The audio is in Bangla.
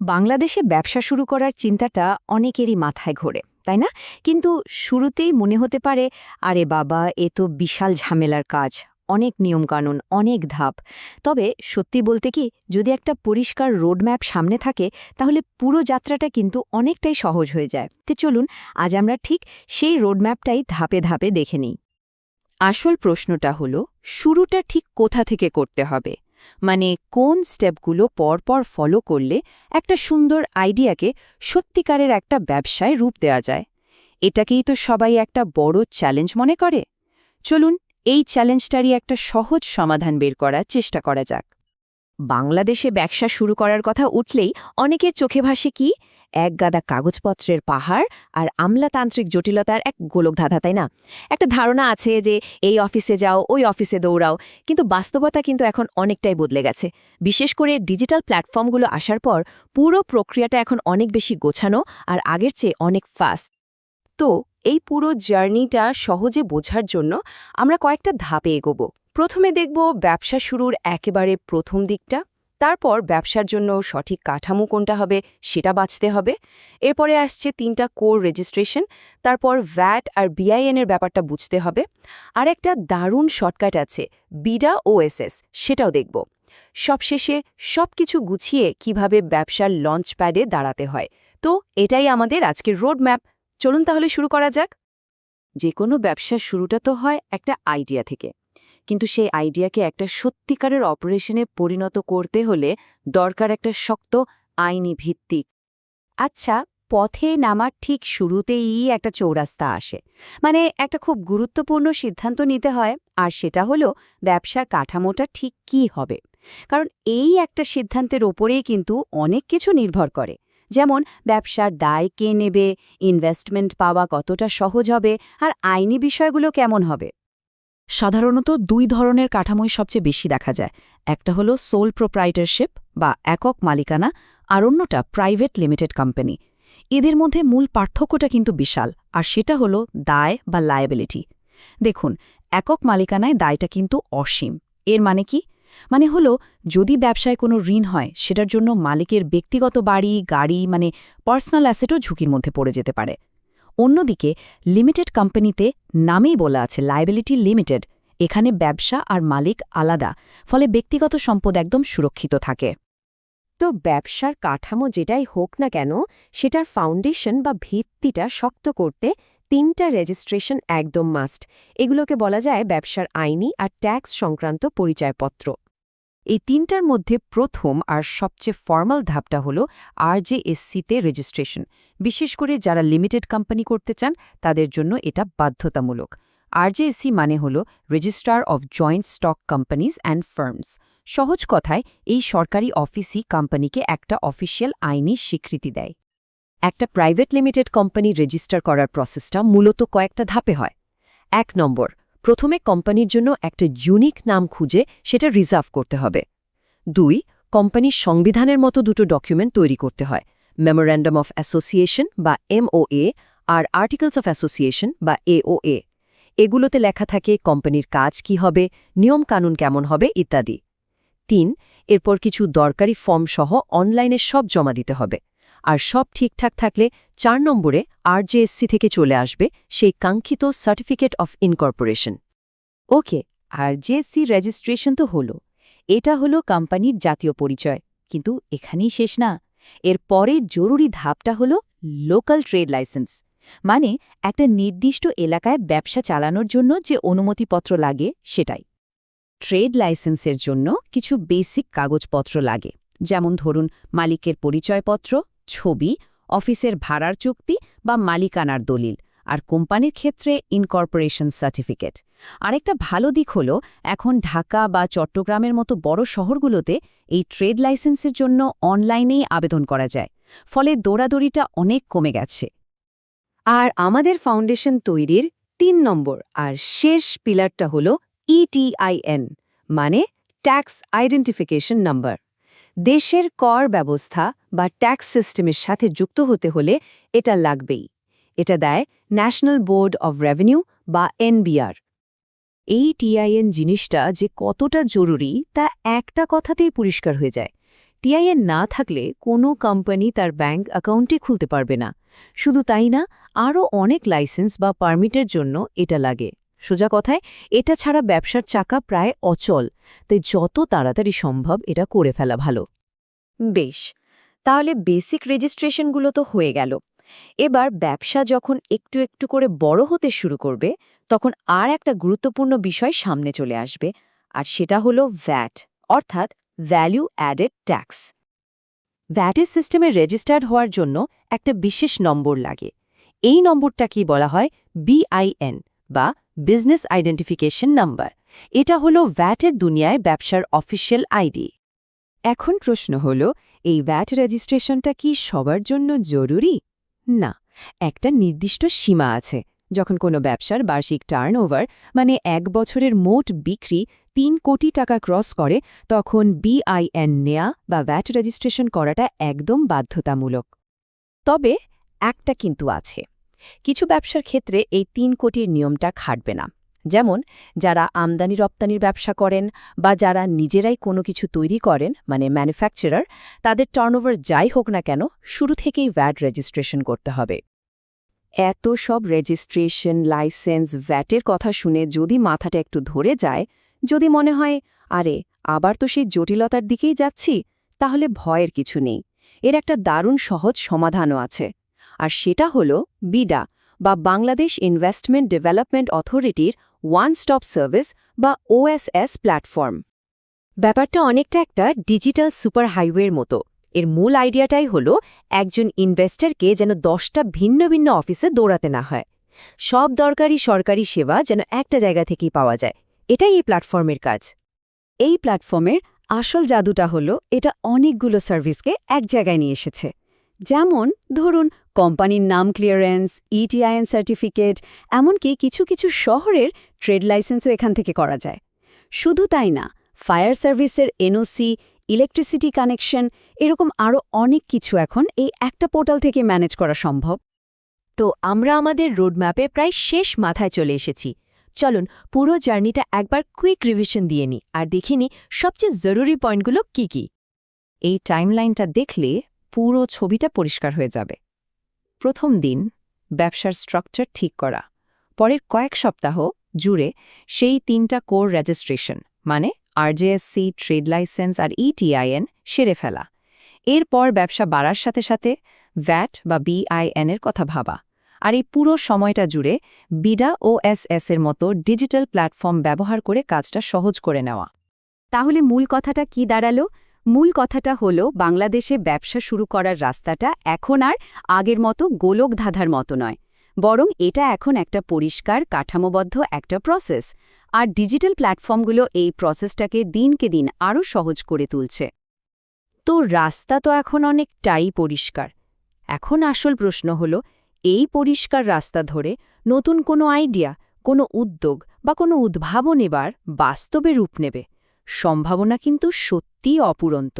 বাংলাদেশে ব্যবসা শুরু করার চিন্তাটা অনেকেরই মাথায় ঘোরে, তাই না? কিন্তু শুরুতেই মনে হতে পারে, আরে বাবা, এ তো বিশাল ঝামেলার কাজ, অনেক নিয়মকানুন, অনেক ধাপ। তবে সত্যি বলতে কি, যদি একটা পরিষ্কার রোডম্যাপ সামনে থাকে, তাহলে পুরো যাত্রাটা কিন্তু অনেকটাই সহজ হয়ে যায়। তো চলুন, আজ আমরা ঠিক সেই রোডম্যাপটাই ধাপে ধাপে দেখে নিই। আসল প্রশ্নটা হলো, শুরুটা ঠিক কোথা থেকে করতে হবে? মানে কোন স্টেপগুলো পরপর ফলো করলে একটা সুন্দর আইডিয়াকে সত্যিকারের একটা ব্যবসায় রূপ দেওয়া যায়? এটাকেই তো সবাই একটা বড় চ্যালেঞ্জ মনে করে। চলুন এই চ্যালেঞ্জটারই একটা সহজ সমাধান বের করার চেষ্টা করা যাক। বাংলাদেশে ব্যবসা শুরু করার কথা উঠলেই অনেকের চোখে ভাসে কি? এক গাদা কাগজপত্রের পাহাড় আর আমলাতান্ত্রিক জটিলতার এক গোলকধাঁধা, তাই না? একটা ধারণা আছে যে এই অফিসে যাও, ওই অফিসে দৌড়াও, কিন্তু বাস্তবতা কিন্তু এখন অনেকটাই বদলে গেছে। বিশেষ করে ডিজিটাল প্ল্যাটফর্মগুলো আসার পর পুরো প্রক্রিয়াটা এখন অনেক বেশি গোছানো আর আগের চেয়ে অনেক ফাস্ট। তো এই পুরো জার্নিটা সহজে বোঝার জন্য আমরা কয়েকটা ধাপে এগোব। প্রথমে দেখব ব্যবসা শুরুর একেবারে প্রথম দিকটা তারপর ব্যবসার জন্য সঠিক কাঠামো কোনটা হবে সেটা বাঁচতে হবে। এরপরে আসছে তিনটা কোর রেজিস্ট্রেশন, তারপর ভ্যাট আর বিআইএনের ব্যাপারটা বুঝতে হবে। আর একটা দারুণ শর্টকাট আছে, বিডা ওএসএস, সেটাও দেখব। সবশেষে সবকিছু গুছিয়ে কীভাবে ব্যবসার লঞ্চ প্যাডে দাঁড়াতে হয়। তো এটাই আমাদের আজকের রোডম্যাপ। চলুন তাহলে শুরু করা যাক। যে কোনো ব্যবসার শুরুটা তো হয় একটা আইডিয়া থেকে। কিন্তু সেই আইডিয়াকে একটা সত্যিকারের অপারেশনে পরিণত করতে হলে দরকার একটা শক্ত, আইনি ভিত্তিক। আচ্ছা পথে নামার ঠিক শুরুতেই একটা চৌরাস্তা আসে। মানে একটা খুব গুরুত্বপূর্ণ সিদ্ধান্ত নিতে হয়, আর সেটা হলো ব্যবসার কাঠামোটা ঠিক কি হবে। কারণ এই একটা সিদ্ধান্তের ওপরেই কিন্তু অনেক কিছু নির্ভর করে। যেমন, ব্যবসার দায় কে নেবে ইনভেস্টমেন্ট পাওয়া কতটা সহজ হবে, আর আইনি বিষয়গুলো কেমন হবে। সাধারণত দুই ধরনের কাঠামোই সবচেয়ে বেশি দেখা যায়। একটা হলো সোল প্রোপ্রাইটারশিপ বা একক মালিকানা, আর অন্যটা প্রাইভেট লিমিটেড কোম্পানি এদের মধ্যে মূল পার্থক্যটা কিন্তু বিশাল, আর সেটা হলো দায় বা লায়াবিলিটি দেখুন, একক মালিকানায় দায়টা কিন্তু অসীম। এর মানে কি? মানে হলো, যদি ব্যবসায় কোনো ঋণ হয়, সেটার জন্য মালিকের ব্যক্তিগত বাড়ি, গাড়ি মানে পার্সোনাল অ্যাসেটও ঝুঁকির মধ্যে পড়ে যেতে পারে। অন্যদিকে, লিমিটেড কোম্পানিতে নামেই বলা আছে লাইবিলিটি লিমিটেড। এখানে ব্যবসা আর মালিক আলাদা, ফলে ব্যক্তিগত সম্পদ একদম সুরক্ষিত থাকে। তো ব্যবসার কাঠামো যেটাই হোক না কেন, সেটার ফাউন্ডেশন বা ভিত্তিটা শক্ত করতে তিনটা রেজিস্ট্রেশন একদম মাস্ট। এগুলোকে বলা যায় ব্যবসার আইনি আর ট্যাক্স সংক্রান্ত পরিচয়পত্র। এই তিনটার মধ্যে প্রথম আর সবচেয়ে ফর্মাল ধাপটা হল আরজেএসসিতে রেজিস্ট্রেশন বিশেষ করে যারা লিমিটেড কোম্পানি করতে চান, তাদের জন্য এটা বাধ্যতামূলক। আরজেএসসি মানে হল registrar of joint stock companies and firms সহজ কথায়, এই সরকারি অফিসই কোম্পানিকে একটা অফিসিয়াল আইনি স্বীকৃতি দেয়। একটা প্রাইভেট লিমিটেড কোম্পানি রেজিস্টার করার প্রসেসটা মূলত কয়েকটা ধাপে হয়। এক নম্বর প্রথমে কোম্পানির জন্য একটা ইউনিক নাম খুঁজে সেটা রিজার্ভ করতে হবে। দুই, কোম্পানির সংবিধানের মতো দুটো ডকুমেন্ট তৈরি করতে হয়। মেমোর্যান্ডাম অফ অ্যাসোসিয়েশন বা এমওএ আর আর্টিকেলস অফ অ্যাসোসিয়েশন বা এওএ এগুলোতে লেখা থাকে কোম্পানির কাজ কি হবে নিয়ম কানুন কেমন হবে ইত্যাদি। তিন, এরপর কিছু দরকারি ফর্ম সহ অনলাইনে সব জমা দিতে হবে। আর সব ঠিকঠাক থাকলে চার নম্বরে আরজেএসসি থেকে চলে আসবে সেই কাঙ্ক্ষিত certificate of incorporation okay RJSC registration তো হলো। এটা হলো কোম্পানির জাতীয় পরিচয়। কিন্তু এখানেই শেষ না। এর পরের জরুরি ধাপটা হলো লোকাল ট্রেড লাইসেন্স মানে একটা নির্দিষ্ট এলাকায় ব্যবসা চালানোর জন্য যে অনুমতিপত্র লাগে সেটাই। ট্রেড লাইসেন্সের জন্য কিছু বেসিক কাগজপত্র লাগে। যেমন ধরুন মালিকের পরিচয়পত্র ছবি, অফিসের ভাড়ার চুক্তি বা মালিকানার দলিল আর কোম্পানির ক্ষেত্রে ইনকর্পোরেশন সার্টিফিকেট আরেকটা ভালো দিক হল, এখন ঢাকা বা চট্টগ্রামের মতো বড় শহরগুলোতে এই ট্রেড লাইসেন্সের জন্য অনলাইনেই আবেদন করা যায়, ফলে দৌড়াদৌড়িটা অনেক কমে গেছে। আর আমাদের ফাউন্ডেশন তৈরির তিন নম্বর আর শেষ পিলারটা হল ইটিআইএন মানে ট্যাক্স আইডেন্টিফিকেশন নাম্বার দেশের কর ব্যবস্থা বা ট্যাক্স সিস্টেমের সাথে যুক্ত হতে হলে এটা লাগবেই। এটা দেয় ন্যাশনাল বোর্ড অব রেভিনিউ বা এনবিআর। এই টিআইএন জিনিসটা যে কতটা জরুরি তা একটা কথাতেই পরিষ্কার হয়ে যায়। টিআইএন না থাকলে কোনো কোম্পানি তার ব্যাংক অ্যাকাউন্টই খুলতে পারবে না। শুধু তাই না, আরও অনেক লাইসেন্স বা পারমিটের জন্য এটা লাগে। সোজা কথায়, এটা ছাড়া ব্যবসার চাকা প্রায় অচল, তাই যত তাড়াতাড়ি সম্ভব এটা করে ফেলা ভালো। বেশ, তাহলে বেসিক রেজিস্ট্রেশনগুলো তো হয়ে গেল। এবার ব্যবসা যখন একটু একটু করে বড় হতে শুরু করবে, তখন আর একটা গুরুত্বপূর্ণ বিষয় সামনে চলে আসবে, আর সেটা হলো ভ্যাট অর্থাৎ ভ্যালু অ্যাডেড ট্যাক্স ভ্যাটের সিস্টেমে রেজিস্টার্ড হওয়ার জন্য একটা বিশেষ নম্বর লাগে। এই নম্বরটা কি বলা হয়? বিআইএন বা বিজনেস আইডেন্টিফিকেশন নাম্বার এটা হলো ভ্যাটের দুনিয়ায় ব্যবসার অফিসিয়াল আইডি এখন প্রশ্ন হল, এই ভ্যাট রেজিস্ট্রেশনটা কি সবার জন্য জরুরি? না, একটা নির্দিষ্ট সীমা আছে। যখন কোনো ব্যবসার বার্ষিক টার্নওভার মানে এক বছরের মোট বিক্রি, তিন কোটি টাকা ক্রস করে, তখন বিআইএন নেয়া বা ভ্যাট রেজিস্ট্রেশন করাটা একদম বাধ্যতামূলক। তবে একটা কিন্তু আছে। কিছু ব্যবসার ক্ষেত্রে এই তিন কোটির নিয়মটা খাটবে না। যেমন, যারা আমদানি রপ্তানির ব্যবসা করেন বা যারা নিজেরাই কোনো কিছু তৈরি করেন মানে ম্যানুফ্যাকচারার তাদের টার্নওভার যাই হোক না কেন, শুরু থেকেই ভ্যাট রেজিস্ট্রেশন করতে হবে। এত সব রেজিস্ট্রেশন লাইসেন্স ভ্যাটের কথা শুনে যদি মাথাটা একটু ধরে যায়, যদি মনে হয়, আরে, আবার তো সেই জটিলতার দিকেই যাচ্ছি, তাহলে ভয়ের কিছু নেই। এর একটা দারুণ সহজ সমাধানও আছে। আর সেটা হলো বিডা বা বাংলাদেশ ইনভেস্টমেন্ট ডেভেলপমেন্ট অথরিটির ওয়ান স্টপ সার্ভিস বা ওএসএস প্ল্যাটফর্ম ব্যাপারটা অনেকটা একটা ডিজিটাল সুপার হাইওয়ের মতো। এর মূল আইডিয়াটাই হল একজন ইনভেস্টরকে যেন দশটা ভিন্ন ভিন্ন অফিসে দৌড়াতে না হয়। সব দরকারি সরকারি সেবা যেন একটা জায়গা থেকেই পাওয়া যায়। এটাই এই প্ল্যাটফর্মের কাজ। এই প্ল্যাটফর্মের আসল জাদুটা হলো এটা অনেকগুলো সার্ভিসকে এক জায়গায় নিয়ে এসেছে। যেমন, ধরুন, কোম্পানির নাম ক্লিয়ারেন্স ইটিআইএন সার্টিফিকেট এমনকি কিছু কিছু শহরের ট্রেড লাইসেন্সও এখান থেকে করা যায়। শুধু তাই না ফায়ার সার্ভিসের এনওসি ইলেকট্রিসিটি কানেকশন এরকম আরও অনেক কিছু এখন এই একটা পোর্টাল থেকে ম্যানেজ করা সম্ভব। তো আমরা আমাদের রোডম্যাপে প্রায় শেষ মাথায় চলে এসেছি। চলুন, পুরো জার্নিটা একবার কুইক রিভিশন দিয়ে নিই, আর দেখিনি সবচেয়ে জরুরি পয়েন্টগুলো কি কি। এই টাইমলাইনটা দেখলে পুরো ছবিটা পরিষ্কার হয়ে যাবে। প্রথম দিন, ব্যবসার স্ট্রাকচার ঠিক করা। পরের কয়েক সপ্তাহ জুড়ে সেই তিনটা কোর রেজিস্ট্রেশন মানে আরজেএসসি ট্রেড লাইসেন্স আর ইটিআইএন সেরে ফেলা। এরপর ব্যবসা বাড়ার সাথে সাথে ভ্যাট বা বিআইএন এর কথা ভাবা। আর এই পুরো সময়টা জুড়ে বিডা ও এস এর মতো ডিজিটাল প্ল্যাটফর্ম ব্যবহার করে কাজটা সহজ করে নেওয়া। তাহলে মূল কথাটা কি দাঁড়াল? মূল কথাটা হল, বাংলাদেশে ব্যবসা শুরু করার রাস্তাটা এখন আর আগের মতো গোলক ধাঁধার মতো নয়। বরং এটা এখন একটা পরিষ্কার, কাঠামোবদ্ধ একটা প্রসেস আর ডিজিটাল প্ল্যাটফর্মগুলো এই প্রসেসটাকে দিনকে দিন আরও সহজ করে তুলছে। তো রাস্তা তো এখন অনেকটাই পরিষ্কার। এখন আসল প্রশ্ন হল, এই পরিষ্কার রাস্তা ধরে নতুন কোনো আইডিয়া কোনো উদ্যোগ বা কোনো উদ্ভাবন এবার বাস্তবে রূপ নেবে। সম্ভাবনা কিন্তু সত্যিই অপুরন্ত।